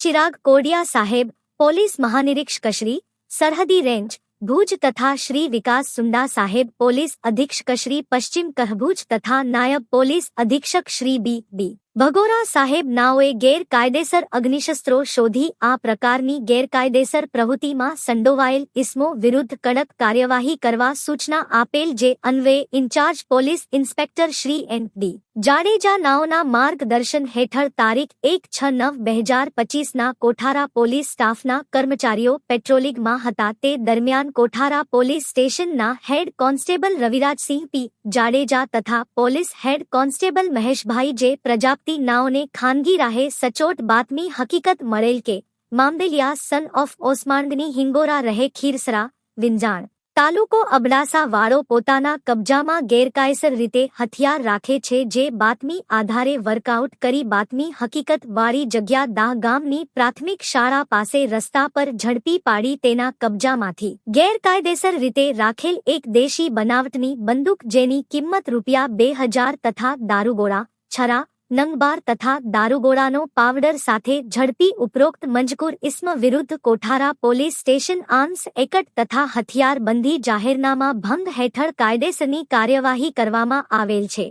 चिराग कोडिया साहेब police महानिरीक्ष कशरी सरहदी range भुज तथा श्री विकास सुंडा साहेब पोलिस अधीक्षक श्री पश्चिम कहभुज तथा नायब पोलिस अधीक्षक श्री बी बी भगोरा साहेब नावे गैरकायदेसर अग्निशस्त्रो शोधी आ प्रकारनी गैरकायदेसर प्रवृति में संडोवायेल इस्मो विरुद्ध कड़क कार्यवाही करवा सूचना आपेल जे अन्वे incharge police inspector Shri N D Jadeja नावना मार्गदर्शन हेठ तारीख एक छ नव बेहजार पचीस न कोठारा पोलिस स्टाफना कर्मचारी पेट्रोलिंग मता दरमियान कोठारा पोलिस स्टेशन ना head constable Raviraj Singh P Jadeja तथा पोलिस हेड कांस्टेबल महेश भाई जे प्रजा નાઓને ખાનગી રહે સચોટ બાતમી હકીકત મરેલ કે મામદેલિયા સન ઓફ ઉસ્માનદની હિંગોરા રહે ખીરસરા વિંજાણ તાલુકો અભલાસા વાળો પોતાનો કબજામાં ગેરકાયસર રીતે હથિયાર રાખે છે જે બાતમી આધારે વર્કઆઉટ કરી બાતમી હકીકત વારી જગ્યા દા ગામની પ્રાથમિક શાળા પાસે રસ્તા પર ઢળતી પાડી તેના કબજામાંથી ગેરકાયદેસર રીતે રાખેલ એક દેશી બનાવટની બંદૂક જેની કિંમત રૂપિયા 2000 તથા दारूગોળા છરા નંગબાર તથા દારૂગોળાનો પાવડર સાથે ઝડપી ઉપરોક્ત મંજકુર ઇસ્મ વિરુદ્ધ Kothara police station arms act તથા હથિયારબંધી જાહેરનામા ભંગ હેઠળ કાયદેસરની કાર્યવાહી કરવામાં આવેલ છે